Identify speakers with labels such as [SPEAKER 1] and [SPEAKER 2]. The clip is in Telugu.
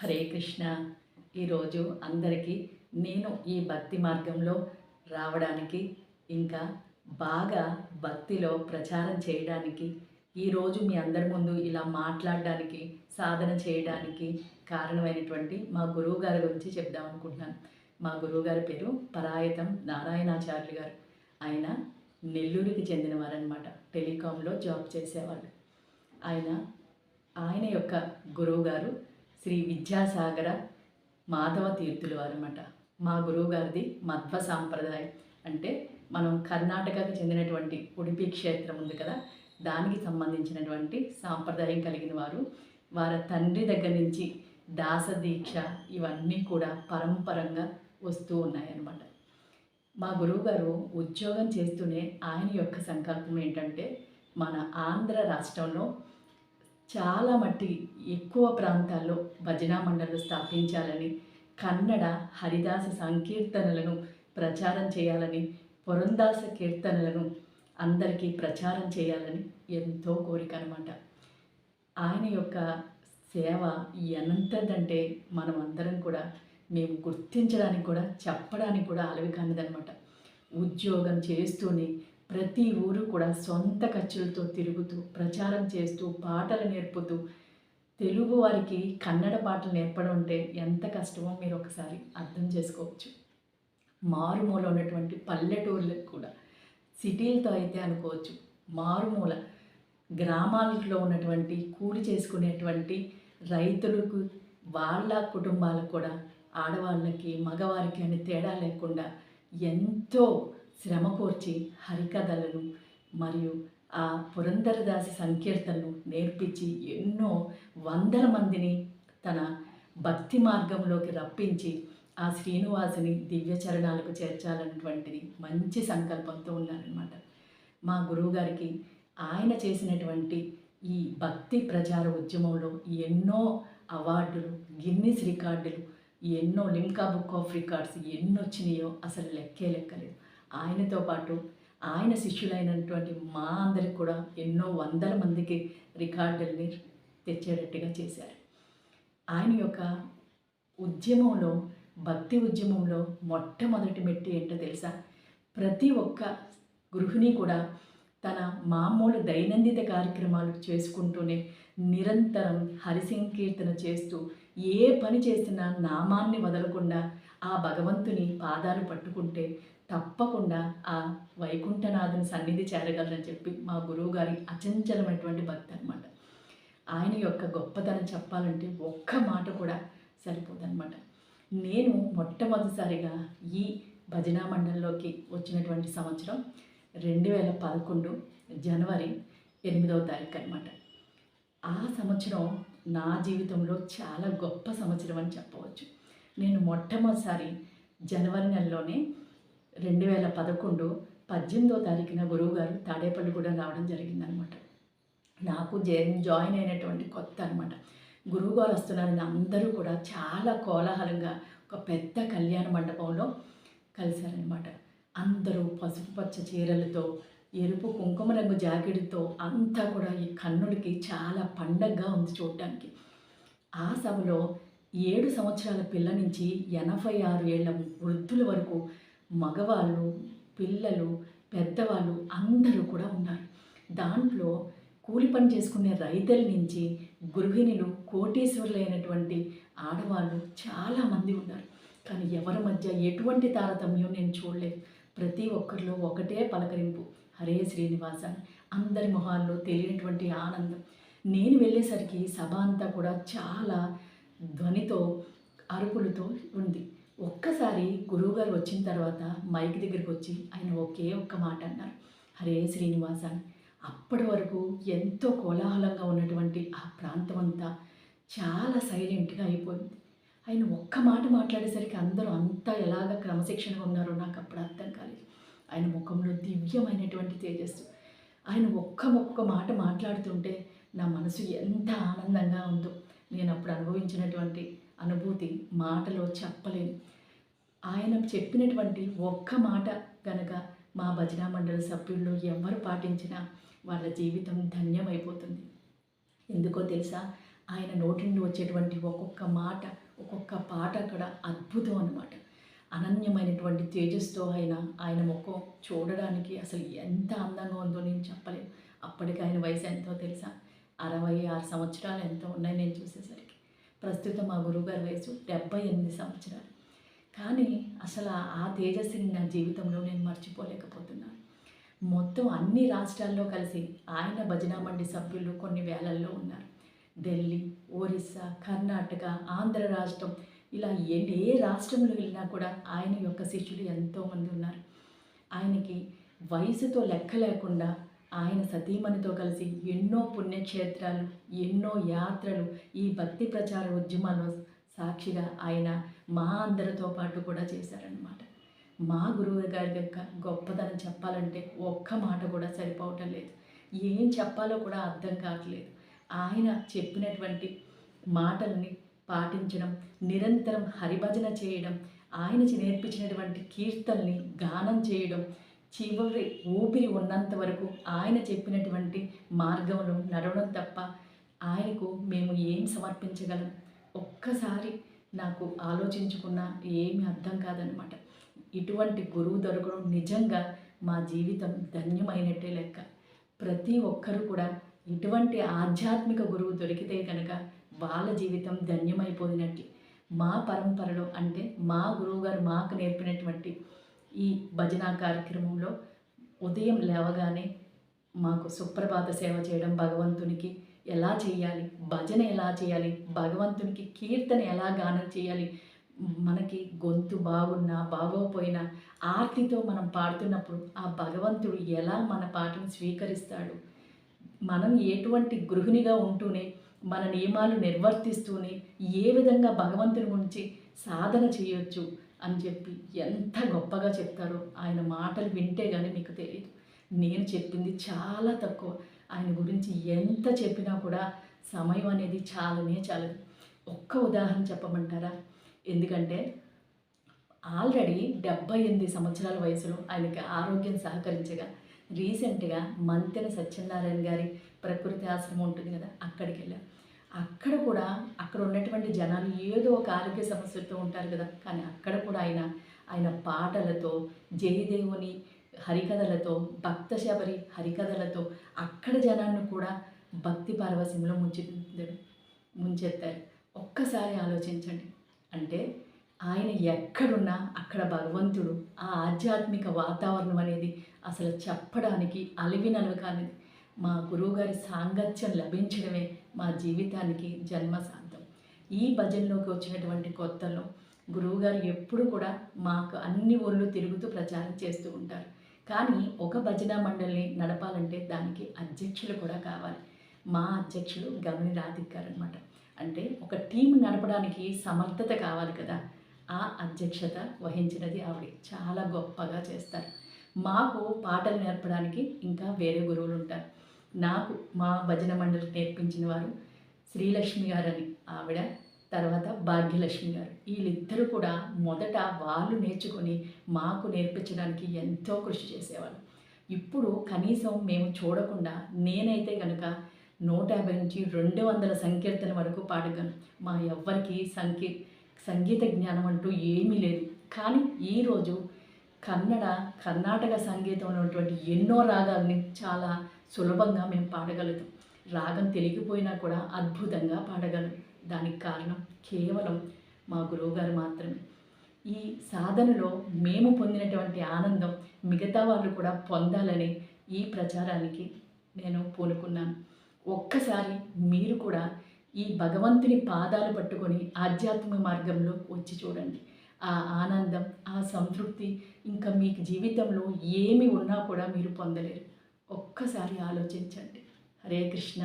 [SPEAKER 1] హరే కృష్ణ. ఈరోజు అందరికీ నేను ఈ భక్తి మార్గంలో రావడానికి ఇంకా బాగా భక్తిలో ప్రచారం చేయడానికి ఈరోజు మీ అందరి ముందు ఇలా మాట్లాడడానికి సాధన చేయడానికి కారణమైనటువంటి మా గురువు గారి గురించి చెప్దాం అనుకుంటున్నాను. మా గురువు గారి పేరు పరాయతం నారాయణాచార్యులు గారు. ఆయన నెల్లూరుకి చెందినవారనమాట టెలికాంలో జాబ్ చేసేవాళ్ళు. ఆయన ఆయన యొక్క గురువు గారు శ్రీ విద్యాసాగర మాధవ తీర్థులు అనమాట మా గురువు గారిది మధ్వ సాంప్రదాయం. అంటే మనం కర్ణాటకకు చెందినటువంటి ఉడిపి క్షేత్రం ఉంది కదా దానికి సంబంధించినటువంటి సాంప్రదాయం కలిగిన వారు వారి తండ్రి దగ్గర నుంచి దాస దీక్ష ఇవన్నీ కూడా పరంపరంగా వస్తూ ఉన్నాయన్నమాట. మా గురువుగారు ఉద్యోగం చేస్తూనే ఆయన యొక్క సంకల్పం ఏంటంటే మన ఆంధ్ర రాష్ట్రంలో చాలా మట్టి ఎక్కువ ప్రాంతాల్లో భజనా మండళ్ళు స్థాపించాలని కన్నడ హరిదాస సంకీర్తనలను ప్రచారం చేయాలని పురందాస కీర్తనలను అందరికీ ప్రచారం చేయాలని ఎంతో కోరిక అనమాట ఆయన యొక్క సేవ ఎంతదంటే మనం అందరం కూడా మేము గుర్తించడానికి కూడా చెప్పడానికి కూడా అలవి కానిదనమాట ఉద్యోగం చేస్తూనే ప్రతి ఊరు కూడా సొంత ఖర్చులతో తిరుగుతూ ప్రచారం చేస్తూ పాటలు నేర్పుతూ తెలుగు వారికి కన్నడ పాటలు నేర్పడం అంటే ఎంత కష్టమో మీరు ఒకసారి అర్థం చేసుకోవచ్చు. మారుమూల ఉన్నటువంటి పల్లెటూర్లకు కూడా సిటీలతో అయితే అనుకోవచ్చు. మారుమూల గ్రామాలలో ఉన్నటువంటి కూలి చేసుకునేటువంటి రైతులకు వాళ్ళ కుటుంబాలకు కూడా ఆడవాళ్ళకి మగవారికి అని తేడా లేకుండా ఎంతో శ్రమకూర్చి హరికథలను మరియు ఆ పురంధరదాసి సంకీర్తనను నేర్పించి ఎన్నో వందల మందిని తన భక్తి మార్గంలోకి రప్పించి ఆ శ్రీనివాసుని దివ్య చరణాలకు చేర్చాలన్నటువంటిది మంచి సంకల్పంతో ఉన్నారనమాట మా గురువుగారికి ఆయన చేసినటువంటి ఈ భక్తి ప్రచార ఉద్యమంలో ఎన్నో అవార్డులు గిన్నిస్ రికార్డులు ఎన్నో లింకా బుక్ ఆఫ్ రికార్డ్స్ ఎన్ని వచ్చినాయో అసలు లెక్కే లెక్కలేదు. ఆయనతో పాటు ఆయన శిష్యులైనటువంటి మా అందరికి కూడా ఎన్నో వందల మందికి రికార్డుల్ని తెచ్చేటట్టుగా చేశారు. ఆయన యొక్క ఉద్యమంలో భక్తి ఉద్యమంలో మొట్టమొదటి మెట్టి ఏంటో తెలుసా? ప్రతి ఒక్క గృహిణి కూడా తన మామూలు దైనందిన కార్యక్రమాలు చేసుకుంటూనే నిరంతరం హరిసంకీర్తన చేస్తూ ఏ పని చేసినా నామాన్ని వదలకుండా ఆ భగవంతుని పాదాలు పట్టుకుంటే తప్పకుండా ఆ వైకుంఠనాథుని సన్నిధి చేరగలరని చెప్పి మా గురువు గారి అచంచలమైనటువంటి భక్తి అనమాట ఆయన యొక్క గొప్పతనం చెప్పాలంటే ఒక్క మాట కూడా సరిపోదనమాట నేను మొట్టమొదటిసారిగా ఈ భజనా మండలిలోకి వచ్చినటువంటి సంవత్సరం రెండు వేల పదకొండు జనవరి ఎనిమిదవ తారీఖు అనమాట ఆ సంవత్సరం నా జీవితంలో చాలా గొప్ప సంవత్సరం అని చెప్పవచ్చు. నేను మొట్టమొదటిసారి జనవరి నెలలోనే రెండు వేల పదకొండు పద్దెనిమిదో తారీఖున గురువుగారు తాడేపల్లి కూడా రావడం జరిగిందనమాట. నాకు జాయిన్ అయినటువంటి కొత్త అనమాట. గురువుగారు వస్తున్నారని అందరూ కూడా చాలా కోలాహలంగా ఒక పెద్ద కళ్యాణ మండపంలో కలిశారనమాట. అందరూ పసుపు పచ్చ చీరలతో ఎరుపు కుంకుమ రంగు జాకెట్తో అంతా కూడా ఈ కన్నుడికి చాలా పండగగా ఉంది చూడటానికి ఆ సభలో ఏడు సంవత్సరాల పిల్ల నుంచి ఎనభై ఆరు ఏళ్ళ వృద్ధుల వరకు మగవాళ్ళు పిల్లలు పెద్దవాళ్ళు అందరూ కూడా ఉన్నారు. దాంట్లో కూలి పని చేసుకునే రైతుల నుంచి గృహిణులు కోటీశ్వరులైనటువంటి ఆడవాళ్ళు చాలామంది ఉన్నారు. కానీ ఎవరి మధ్య ఎటువంటి తారతమ్యం నేను చూడలేదు. ప్రతి ఒక్కరిలో ఒకటే పలకరింపు. హరే శ్రీనివాస అందరి మొహాల్లో తెలియనటువంటి ఆనందం. నేను వెళ్ళేసరికి సభ అంతా కూడా చాలా ధ్వనితో అరుపులతో ఉంది. ఒక్కసారి గురువుగారు వచ్చిన తర్వాత మైక్ దగ్గరికి వచ్చి ఆయన ఒకే ఒక్క మాట అన్నారు. హరే శ్రీనివాస అని అప్పటి వరకు ఎంతో కోలాహలంగా ఉన్నటువంటి ఆ ప్రాంతం అంతా చాలా సైలెంట్గా అయిపోయింది. ఆయన ఒక్క మాట మాట్లాడేసరికి అందరూ అంతా ఎలాగ క్రమశిక్షణగా ఉన్నారో నాకు అప్పుడు అర్థం కాలేదు. ఆయన ముఖంలో దివ్యమైనటువంటి తేజస్సు. ఆయన ఒక్క ఒక్క మాట మాట్లాడుతుంటే నా మనసు ఎంత ఆనందంగా ఉందో. నేను అప్పుడు అనుభవించినటువంటి అనుభూతి మాటలో చెప్పలేను. ఆయన చెప్పినటువంటి ఒక్క మాట గనక మా భజన మండలి సభ్యుల్లో ఎవరు పాటించినా వాళ్ళ జీవితం ధన్యమైపోతుంది. ఎందుకో తెలుసా? ఆయన నోటి నుండి వచ్చేటువంటి ఒక్కొక్క మాట ఒక్కొక్క పాట అక్కడ అద్భుతం అన్నమాట. అనన్యమైనటువంటి తేజస్తో ఆయన ఆయన ముఖం చూడడానికి అసలు ఎంత అందంగా ఉందో నేను చెప్పలేను. అప్పటికి ఆయన వయసు ఎంతో తెలుసా? అరవై ఆరు సంవత్సరాలు ఎంతో ఉన్నాయి నేను చూసేసరికి. ప్రస్తుతం మా గురువుగారి వయసు డెబ్బై ఎనిమిది సంవత్సరాలు. కానీ అసలు ఆ తేజస్సుని నా జీవితంలో నేను మర్చిపోలేకపోతున్నాను. మొత్తం అన్ని రాష్ట్రాల్లో కలిసి ఆయన భజనా మండి సభ్యులు కొన్ని వేలల్లో ఉన్నారు. ఢిల్లీ ఒరిస్సా కర్ణాటక ఆంధ్ర రాష్ట్రం ఇలా ఏ ఏ రాష్ట్రంలో వెళ్ళినా కూడా ఆయన యొక్క శిష్యులు ఎంతోమంది ఉన్నారు. ఆయనకి వయసుతో లెక్క లేకుండా ఆయన సతీమణితో కలిసి ఎన్నో పుణ్యక్షేత్రాలు ఎన్నో యాత్రలు ఈ భక్తి ప్రచార ఉద్యమంలో సాక్షిగా ఆయన మా అందరితో పాటు కూడా చేశారనమాట మా గురువు గారి యొక్క గొప్పదనం చెప్పాలంటే ఒక్క మాట కూడా సరిపోవటం లేదు. ఏం చెప్పాలో కూడా అర్థం కావట్లేదు. ఆయన చెప్పినటువంటి మాటల్ని పాటించడం నిరంతరం హరిభజన చేయడం ఆయన నేర్పించినటువంటి కీర్తనల్ని గానం చేయడం చివరి ఊపిరి ఉన్నంత వరకు ఆయన చెప్పినటువంటి మార్గంలో నడవడం తప్ప ఆయనకు మేము ఏం సమర్పించగలం? ఒక్కసారి నాకు ఆలోచించుకున్నా ఏమీ అర్థం కాదనమాట ఇటువంటి గురువు దొరకడం నిజంగా మా జీవితం ధన్యమైనట్టే లెక్క. ప్రతి ఒక్కరు కూడా ఇటువంటి ఆధ్యాత్మిక గురువు దొరికితే కనుక వాళ్ళ జీవితం ధన్యమైపోయినట్టు. మా పరంపరలో అంటే మా గురువుగారు మాకు నేర్పినటువంటి ఈ భజన కార్యక్రమంలో ఉదయం లేవగానే మాకు సుప్రభాత సేవ చేయడం భగవంతునికి ఎలా చేయాలి భజన ఎలా చేయాలి భగవంతునికి కీర్తన ఎలా గానం చేయాలి మనకి గొంతు బాగున్నా బాగోపోయినా ఆర్తితో మనం పాడుతున్నప్పుడు ఆ భగవంతుడు ఎలా మన పాటను స్వీకరిస్తాడు? మనం ఎటువంటి గృహిణిగా ఉంటూనే మన నియమాలు నిర్వర్తిస్తూనే ఏ విధంగా భగవంతుని గురించి సాధన చేయొచ్చు? అని చెప్పి ఎంత గొప్పగా చెప్తారో ఆయన మాటలు వింటే కానీ మీకు తెలియదు నేను చెప్పింది చాలా తక్కువ. ఆయన గురించి ఎంత చెప్పినా కూడా సమయం అనేది చాలనే చాలదు. ఒక్క ఉదాహరణ చెప్పమంటారా? ఎందుకంటే ఆల్రెడీ డెబ్బై ఎనిమిది సంవత్సరాల వయసులో ఆయనకి ఆరోగ్యం సహకరించగా రీసెంట్గా మంతెన సత్యనారాయణ గారి ప్రకృతి ఆశ్రమం ఉంటుంది కదా అక్కడికి వెళ్ళాం అక్కడ కూడా అక్కడ ఉన్నటువంటి జనాలు ఏదో ఒక ఆరోగ్య సమస్యలతో ఉంటారు కదా. కానీ అక్కడ కూడా ఆయన ఆయన పాటలతో జయదేవుని హరికథలతో భక్త శబరి హరికథలతో అక్కడ జనాన్ని కూడా భక్తి పారవశ్యంలో ముంచి ముంచెత్తారు. ఒక్కసారి ఆలోచించండి. అంటే ఆయన ఎక్కడున్నా అక్కడ భగవంతుడు ఆ ఆధ్యాత్మిక వాతావరణం అనేది అసలు చెప్పడానికి అలివి నలవకానిది మా గురువుగారి సాంగత్యం లభించడమే మా జీవితానికి జన్మసార్థం ఈ భజనలోకి వచ్చినటువంటి కొత్తలో గురువుగారు ఎప్పుడు కూడా మాకు అన్ని ఊళ్ళు తిరుగుతూ ప్రచారం చేస్తూ ఉంటారు. కానీ ఒక భజన మండలిని నడపాలంటే దానికి అధ్యక్షులు కూడా కావాలి. మా అధ్యక్షులు గమని రాధిక్ గారు అనమాట అంటే ఒక టీం నడపడానికి సమర్థత కావాలి కదా. ఆ అధ్యక్షత వహించినది ఆవిడ. చాలా గొప్పగా చేస్తారు. మాకు పాటలు నేర్పడానికి ఇంకా వేరే గురువులు ఉంటారు. నాకు మా భజన మండలి నేర్పించిన వారు శ్రీలక్ష్మి గారని ఆవిడ తర్వాత భాగ్యలక్ష్మి గారు. వీళ్ళిద్దరూ కూడా మొదట వాళ్ళు నేర్చుకొని మాకు నేర్పించడానికి ఎంతో కృషి చేసేవాళ్ళు. ఇప్పుడు కనీసం మేము చూడకుండా నేనైతే కనుక నూట యాభై నుంచి రెండు వందల సంకీర్తన వరకు పాడగలను. మా ఎవ్వరికి సంకీ సంగీత జ్ఞానం అంటూ ఏమీ లేదు. కానీ ఈరోజు కన్నడ కర్ణాటక సంగీతంలో ఉన్నటువంటి ఎన్నో రాగాల్ని చాలా సులభంగా మేము పాడగలుగుతాం. రాగం తెలిగిపోయినా కూడా అద్భుతంగా పాడగలం. దానికి కారణం కేవలం మా గురువుగారు మాత్రమే. ఈ సాధనలో మేము పొందినటువంటి ఆనందం మిగతా వాళ్ళు కూడా పొందాలని ఈ ప్రచారానికి నేను పూనుకున్నాను. ఒక్కసారి మీరు కూడా ఈ భగవంతుని పాదాలు పట్టుకొని ఆధ్యాత్మిక మార్గంలో వచ్చి చూడండి. ఆ ఆనందం ఆ సంతృప్తి ఇంకా మీకు జీవితంలో ఏమి ఉన్నా కూడా మీరు పొందలేరు. ఒక్కసారి ఆలోచించండి. హరే కృష్ణ.